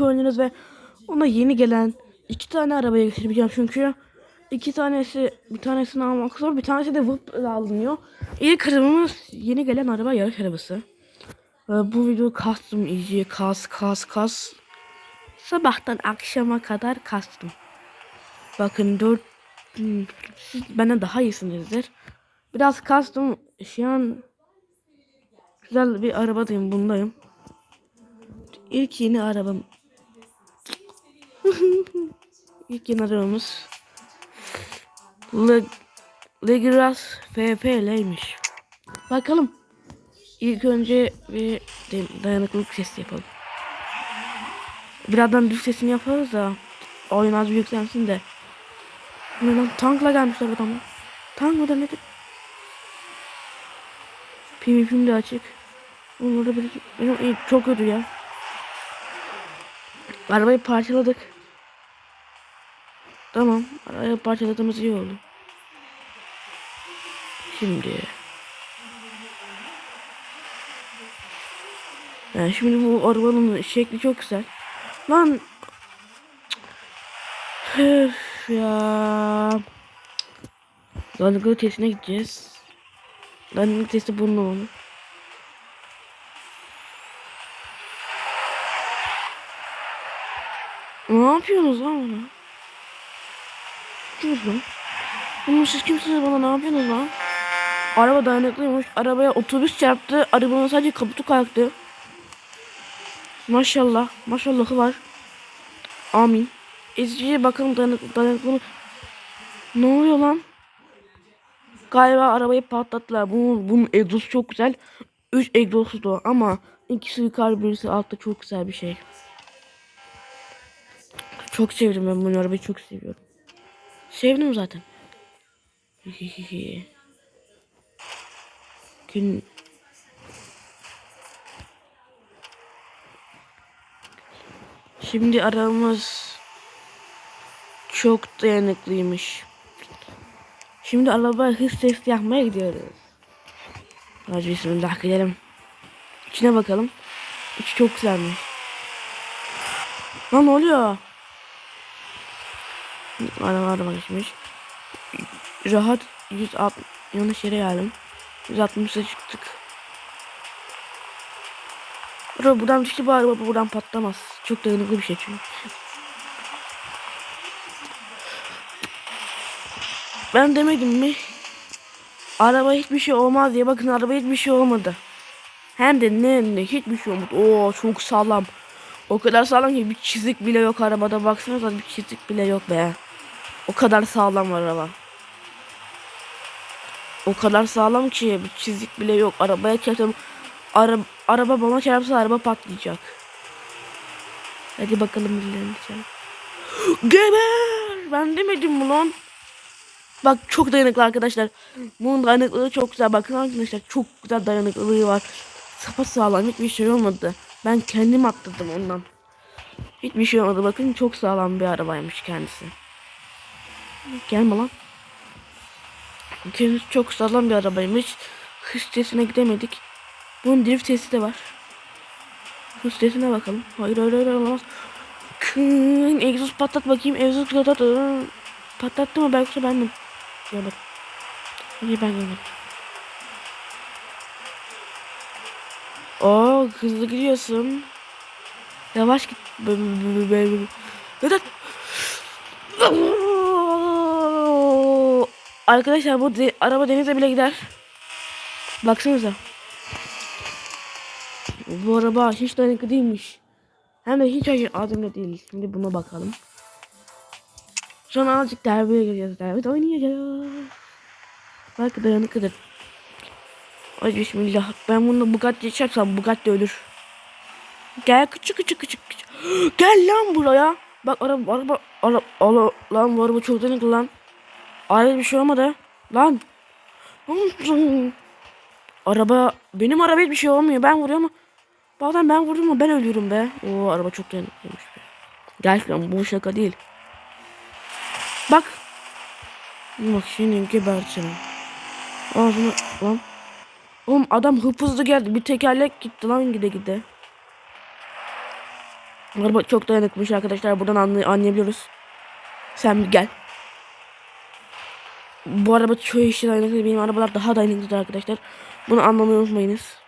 oynarız ve ona yeni gelen iki tane arabaya geçebileceğim çünkü iki tanesi bir tanesini almak zor bir tanesi de vıp alınıyor. İlk arabamız yeni gelen araba yarış arabası. Ee, bu video kastım iyice kas kas kas. Sabahtan akşama kadar kastım. Bakın dört siz benden daha iyisinizdir. Biraz kastım şu an güzel bir arabadayım bundayım. İlk yeni arabam. İlk yeni arabamız. Le Legras FP'leymiş. Bakalım. İlk önce bir dayanıklılık testi yapalım. Birazdan düz sesini yaparız da oyun az bir yüklensin de. Ne lan tankla gelmişler adamlar. Tank mı da nedir? PvP'm de açık. Onları bir çok kötü ya. Arabayı parçaladık. Tamam. Arabayı parçaladığımız iyi oldu. Şimdi. Yani şimdi bu arabanın şekli çok güzel. Lan. Öf ya. Dayanıklı testine gideceğiz. Dayanıklı testi bunun oldu. Ne yapıyorsunuz lan bana? Lan? Oğlum siz kimsiniz bana ne yapıyorsunuz lan? Araba dayanıklıymış. Arabaya otobüs çarptı. Arabanın sadece kaputu kalktı. Maşallah. Maşallahı var. Amin. Eziciye bakalım dayanıklı, dayanıklı? Ne oluyor lan? Galiba arabayı patlattılar. Bunun, bunun egzozu çok güzel. 3 egzozlu da ama ikisi yukarı birisi altta çok güzel bir şey. Çok sevdim ben bu arabayı çok seviyorum. Sevdim zaten. Gün Şimdi arabamız çok dayanıklıymış. Şimdi araba hız testi yapmaya gidiyoruz. Hadi bismillah gidelim. İçine bakalım. İçi çok güzelmiş. Lan ne oluyor? Araba geçmiş. Rahat 160 yanlış yere geldim. 160'a çıktık. Araba buradan düştü bu araba buradan patlamaz. Çok dayanıklı bir şey çünkü. Ben demedim mi? Araba hiçbir şey olmaz diye. Bakın araba hiçbir şey olmadı. Hem de ne ne hiçbir şey olmadı. Oo çok sağlam. O kadar sağlam ki bir çizik bile yok arabada. Baksanıza bir çizik bile yok be. O kadar sağlam araba. O kadar sağlam ki bir çizik bile yok. Arabaya çarpsam ara, araba bana çarpsa araba patlayacak. Hadi bakalım çarp. Geber! Ben demedim mi lan? Bak çok dayanıklı arkadaşlar. Bunun dayanıklılığı çok güzel. Bakın arkadaşlar çok güzel dayanıklılığı var. Sapa sağlam hiçbir şey olmadı. Ben kendim atladım ondan. Hiçbir şey olmadı. Bakın çok sağlam bir arabaymış kendisi. Gelme lan. Kendisi çok sağlam bir arabaymış. Hız testine gidemedik. Bunun drift testi de var. Hız testine bakalım. Hayır hayır hayır olamaz. Kın, egzoz patlat bakayım. Egzoz patlat. Patlattı mı belki de bendim. Görmedim. Hayır ben görmedim. Oo hızlı gidiyorsun. Yavaş git. Neden? Arkadaşlar bu de araba denize bile gider. Baksanıza. Bu araba hiç dayanıklı değilmiş. Hem de hiç adımda değil. Şimdi buna bakalım. Sonra azıcık derbiye gireceğiz. Derbi oynayacağız. Belki dayanıklıdır. Ay bismillah. Ben bunu Bugatti çarpsam Bugatti ölür. Gel küçük küçük küçük küçük. Gel lan buraya. Bak araba araba araba, araba lan bu araba çok dayanıklı lan. Araba bir şey olmadı. Lan. Araba benim araba hiçbir şey olmuyor. Ben vuruyorum bazen ben vurdum ama ben ölüyorum be. O araba çok. Gel lan bu şaka değil. Bak. Bak şimdi geberteceğim. Ağzına lan. Oğlum adam hıp hızlı geldi. Bir tekerlek gitti lan gide gide. Araba çok dayanıkmış arkadaşlar. Buradan anlay anlayabiliyoruz. Sen gel. Bu araba çok işi dayanıklı. Benim arabalar daha dayanıklıdır arkadaşlar. Bunu anlamayı unutmayınız.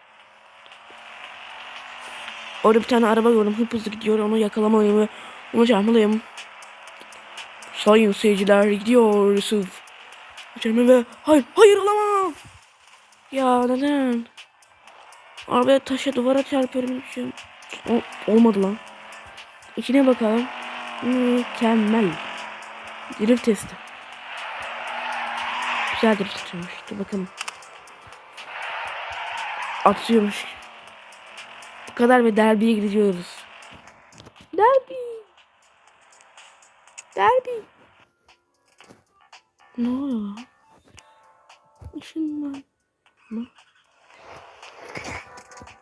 Orada bir tane araba gördüm. Hıp hızlı gidiyor. Onu yakalamalıyım ve onu çarpmalıyım. Sayın seyirciler gidiyor Yusuf. Çarpma ve hayır hayır olamam. Ya neden? Arabaya taşa duvara çarpıyorum. Şey- O- olmadı lan. İçine bakalım. Mükemmel. Drift testi. Güzel drift tutuyormuş. Dur bakalım. Atıyormuş. Bu kadar ve derbiye gidiyoruz. Derbi. Derbi. Ne oluyor lan? Işınlan. Ne?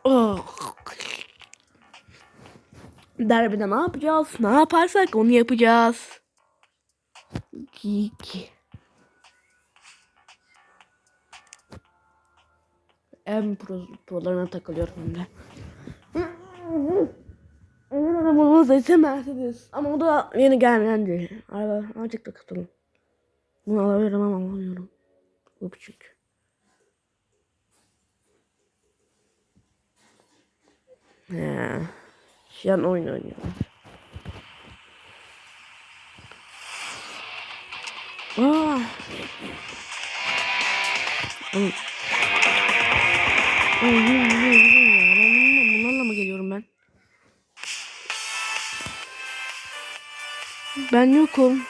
Oh. Derbide ne yapacağız? Ne yaparsak onu yapacağız. Geek. En pro, prolarına takılıyorum hem de. Arabamız ise Mercedes. Ama o da yeni gelmeyendi. Araba azıcık da katılın. Bunu alabilirim ama alamıyorum. Bu küçük. He. Şu an oyun oynuyorum. Aa. Oğlum. Bunlarla mı geliyorum ben? Ben yokum.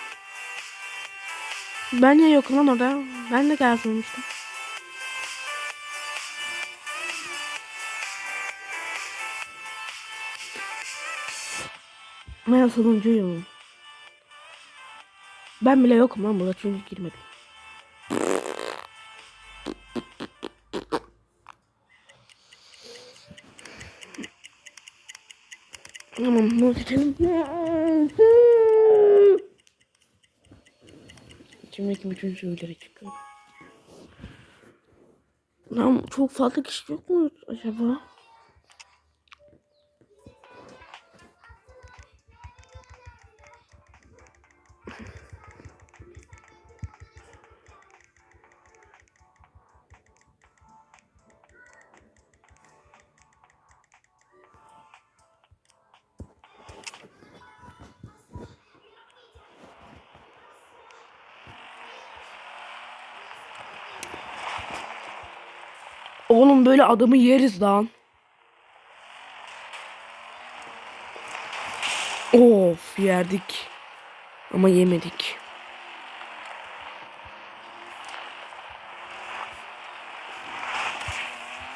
Ben de yokum lan orada. Ben de gelmemiştim. Ben sonuncuyum. Ben bile yokum lan burada çünkü girmedim. Tamam bunu seçelim. İçimdeki bütün suyuları çıkıyor. Lan çok fazla kişi yok mu acaba? Oğlum böyle adamı yeriz lan. Of yerdik. Ama yemedik.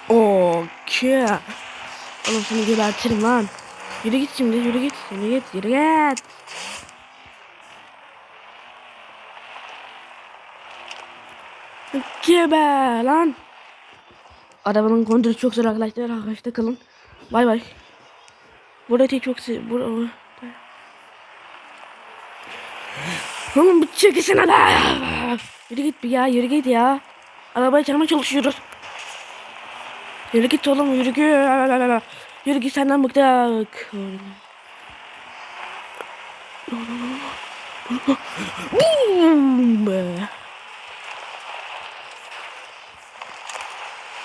Okey. Oğlum seni gebertirim lan. Yürü git şimdi yürü git. Yürü git yürü git. Geber lan. Arabanın kontrolü çok zor arkadaşlar. Arkadaşlar kalın. Bay bay. Burayı çok sev... Bur Oğlum bir çekilsene de. Yürü git bir ya yürü git ya. Arabayı çalmaya çalışıyoruz. Yürü git oğlum yürü git. Yürü git senden bıktık. Boom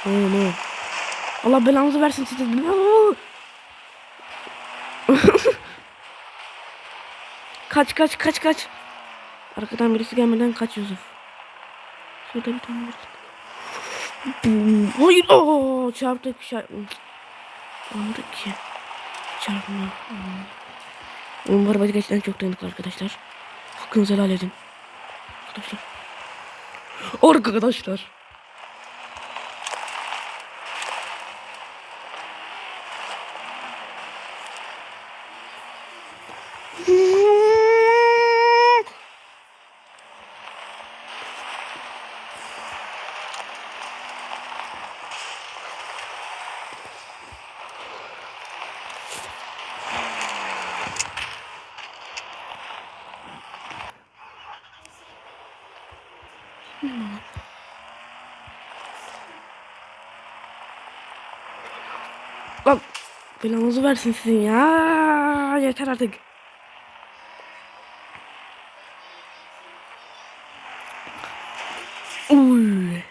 be. Oğlum. Allah belanızı versin size. kaç kaç kaç kaç. Arkadan birisi gelmeden kaç Yusuf. Şurada bir tane birisi. Hayır. Oo, çarptık. Çarp... Anladık ki. Çarpma. Bu araba gerçekten çok dayanıklı arkadaşlar. Hakkınızı helal edin. Arkadaşlar. Arkadaşlar. Lan belanızı versin sizin ya. Yeter artık. Uy.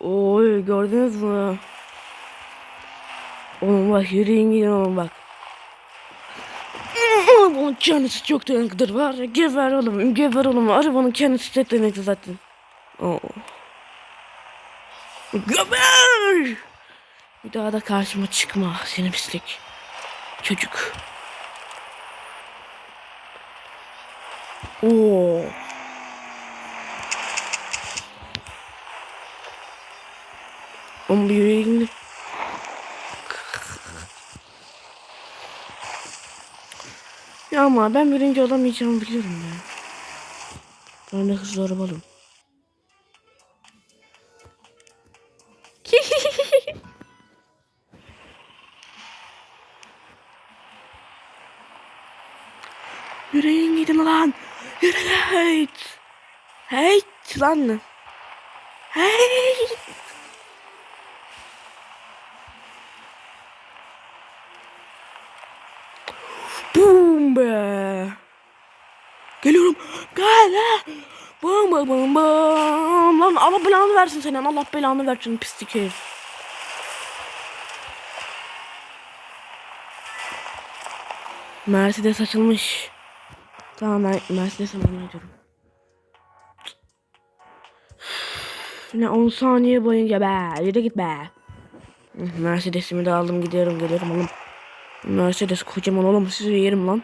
Oy gördünüz mü? Oğlum bak yürüyün gidin oğlum bak. Arabanın kendisi çok dayanıklıdır var ya. Geber oğlum geber oğlum. Arabanın kendisi çok dayanıklı zaten. Oo. Geber! Bir daha da karşıma çıkma seni pislik. Çocuk. Oo. Oğlum bir yürüyün. Ya ama ben birinci olamayacağımı biliyorum ya. Ben de hızlı arabalım. Yüreğin gidin lan. Yürü git. Hey lan. Hey. Be. Geliyorum. Gel ha. Bam bam bam bam. Lan Allah belanı versin senin. Allah belanı versin pislik herif. Mercedes açılmış. Tamam ben Mercedes almaya gidiyorum. Ne 10 saniye boyunca be. Yürü git be. Mercedes'imi de aldım gidiyorum geliyorum oğlum. Mercedes kocaman oğlum sizi yerim lan.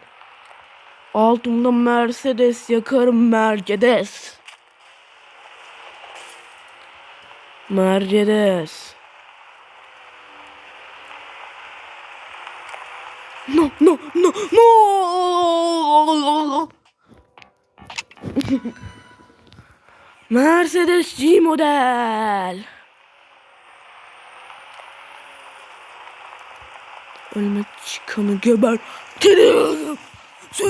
Altımda Mercedes yakarım Mercedes. Mercedes. No no no no. Mercedes G model. Önüme çıkanı geber. Tiriyorum. Ha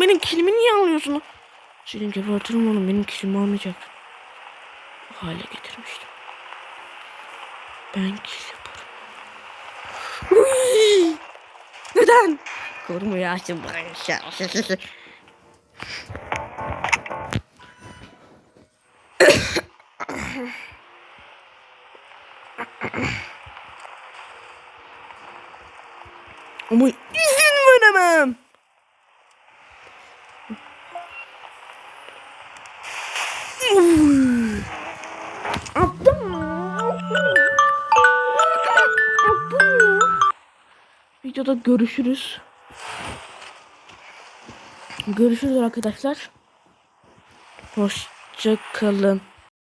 benim kilimi niye alıyorsun? Senin gebertirim oğlum benim kilimi almayacak. Hale getirmiştim. Ben kil yaparım. Uy! Neden? Korumuyor açım Ama izin veremem. Attım mı? Attım. Videoda görüşürüz. Görüşürüz arkadaşlar. Hoşça kalın.